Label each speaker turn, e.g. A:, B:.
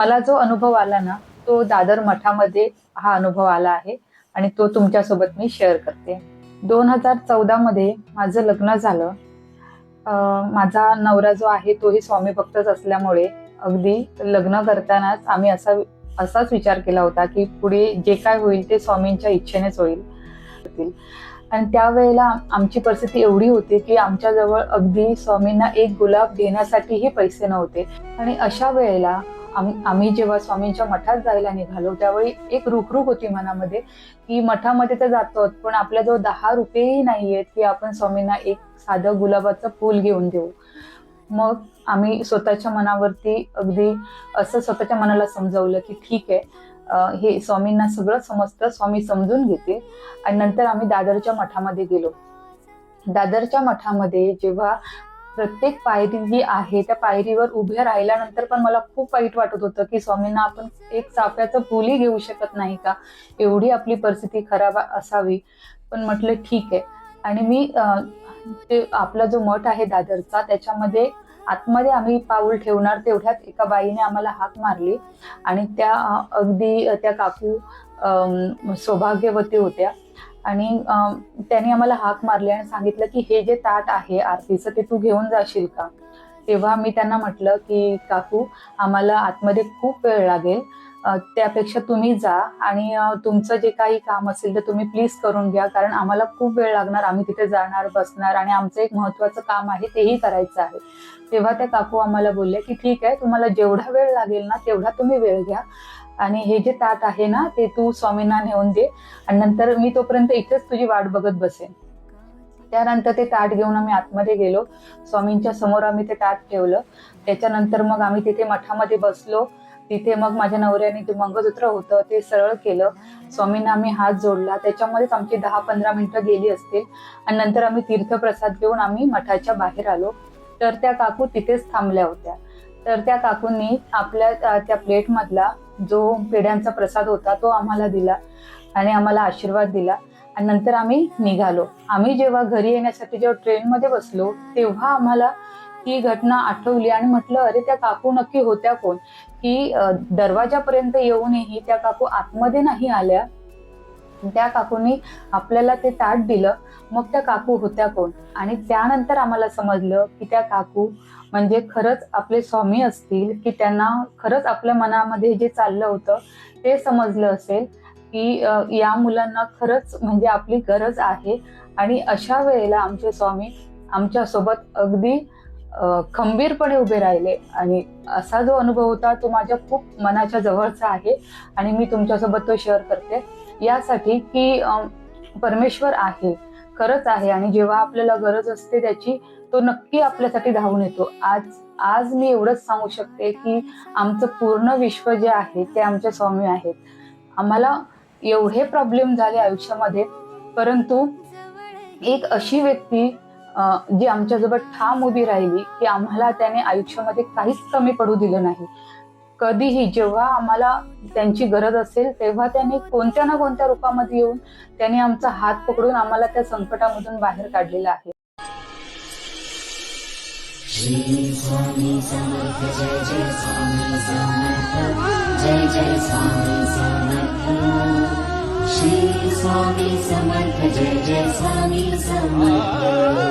A: मला जो अनुभव आला ना तो दादर मठामध्ये हा अनुभव आला आहे आणि तो तुमच्यासोबत मी शेअर करते. दोन हजार चौदामध्ये माझं लग्न झालं. माझा नवरा जो आहे तोही स्वामी भक्तच असल्यामुळे अगदी लग्न करतानाच आम्ही असा असाच विचार केला होता की पुढे जे काय होईल ते स्वामींच्या इच्छेनेच होईल. आणि त्यावेळेला आमची परिस्थिती एवढी होती की आमच्याजवळ अगदी स्वामींना एक गुलाब देण्यासाठीही पैसे नव्हते. आणि अशा वेळेला आम- आम्ही जेव्हा स्वामींच्या मठात जायला निघालो त्यावेळी एक रुखरुख होती मनामध्ये की मठामध्ये तर जातो पण आपल्याजवळ दहा रुपयेही नाही आहेत की आपण स्वामींना एक साधं गुलाबाचं फूल घेऊन देऊ. मग आम्ही स्वतःच्या मनावरती अगदी असं स्वतःच्या मनाला समजावलं की ठीक आहे हे स्वामींना सगळं समजतं स्वामी समजून घेते आणि नंतर आम्ही दादरच्या मठामध्ये गेलो. दादरच्या मठामध्ये जेव्हा प्रत्येक पायरी जी आहे त्या पायरीवर उभ्या राहिल्यानंतर पण मला खूप वाईट वाटत होतं की स्वामींना आपण एक चाफ्याचं फुलही घेऊ शकत नाही का? एवढी आपली परिस्थिती खराब असावी. पण म्हटलं ठीक आहे. आणि मी ते आपला जो मठ आहे दादरचा त्याच्यामध्ये आतमध्ये आम्ही पाऊल ठेवणार तेवढ्यात एका बाईने आम्हाला हाक मारली. आणि त्या अगदी त्या काकू सौभाग्यवती होत्या. आणि अं, त्यांनी आम्हाला हाक मारली आणि सांगितलं की हे जे ताट आहे आरतीचं ते तू घेऊन जाशील का? तेव्हा मी त्यांना म्हटलं की काकू आम्हाला आतमध्ये खूप वेळ लागेल. त्यापेक्षा तुम्ही जा आणि तुमचं जे काही काम असेल तर तुम्ही प्लीज करून घ्या कारण आम्हाला खूप वेळ लागणार. आम्ही तिथे जाणार बसणार आणि आमचं एक महत्वाचं काम आहे तेही करायचं आहे. तेव्हा त्या काकू आम्हाला बोलल्या की ठीक आहे तुम्हाला जेवढा वेळ लागेल ना तेवढा तुम्ही वेळ घ्या. आणि हे जे ताट आहे ना ते तू स्वामींना नेऊन दे आणि नंतर मी तोपर्यंत इथेच तुझी वाट बघत बसेन. त्यानंतर ते ताट घेऊन आम्ही आतमध्ये गेलो. स्वामींच्या समोर आम्ही ते ताट ठेवलं. त्याच्यानंतर मग आम्ही तिथे मठामध्ये बसलो. तिथे मग माझ्या नवऱ्याने ते मंगळसूत्र होतं ते सरळ केलं. स्वामींना आम्ही हात जोडला. त्याच्यामध्येच आमची दहा पंधरा मिनिटं गेली असतील. आणि नंतर आम्ही तीर्थप्रसाद घेऊन आम्ही मठाच्या बाहेर आलो. तर त्या काकू तिथेच थांबल्या होत्या. तर त्या काकूंनी आपल्या त्या प्लेटमधला जो पेढ्यांचा प्रसाद होता तो आम्हाला दिला आणि आम्हाला आशीर्वाद दिला. आणि नंतर आम्ही निघालो. आम्ही जेव्हा घरी येण्यासाठी जेव्हा ट्रेनमध्ये बसलो तेव्हा आम्हाला ही घटना आठवली आणि म्हटलं अरे त्या काकू नक्की होत्या कोण? की दरवाजापर्यंत येऊनही त्या काकू आतमध्ये नाही आल्या. त्या काकूंनी आपल्याला ते ताट दिलं. मग त्या काकू होत्या कोण? आणि त्यानंतर आम्हाला समजलं की त्या काकू म्हणजे खरंच आपले स्वामी असतील की त्यांना खरंच आपल्या मनामध्ये जे चाललं होतं ते समजलं असेल की या मुलांना खरंच म्हणजे आपली गरज आहे. आणि अशा वेळेला आमचे स्वामी आमच्यासोबत अगदी खंबीरपणे उभे राहिले. आणि असा जो अनुभव होता तो माझ्या खूप मनाच्या जवळचा आहे आणि मी तुमच्यासोबत तो शेअर करते. यासाठी की परमेश्वर आहे. खरंच आहे आणि जेव्हा आपल्याला गरज असते त्याची तो नक्की आपल्यासाठी धावून येतो. आज आज मी एवढंच सांगू शकते की आमचं पूर्ण विश्व जे आहे ते आमचे स्वामी आहेत. आम्हाला एवढे प्रॉब्लेम झाले आयुष्यामध्ये परंतु एक अशी व्यक्ती जी आमच्याजवळ ठाम उभी राहिली की आम्हाला त्याने आयुष्यामध्ये काहीच कमी पडू दिलं नाही. कधीही जेव्हा आम्हाला त्यांची गरज असेल तेव्हा त्यांनी कोणत्या ना कोणत्या रूपामध्ये येऊन त्यांनी आमचा हात पकडून आम्हाला त्या संकटामधून बाहेर काढलेला आहे.
B: श्री स्वामी समर्थ जय जय स्वामी समर्थ जय जय स्वामी समर्थ. श्री स्वामी समर्थ जय जय स्वामी समर्थ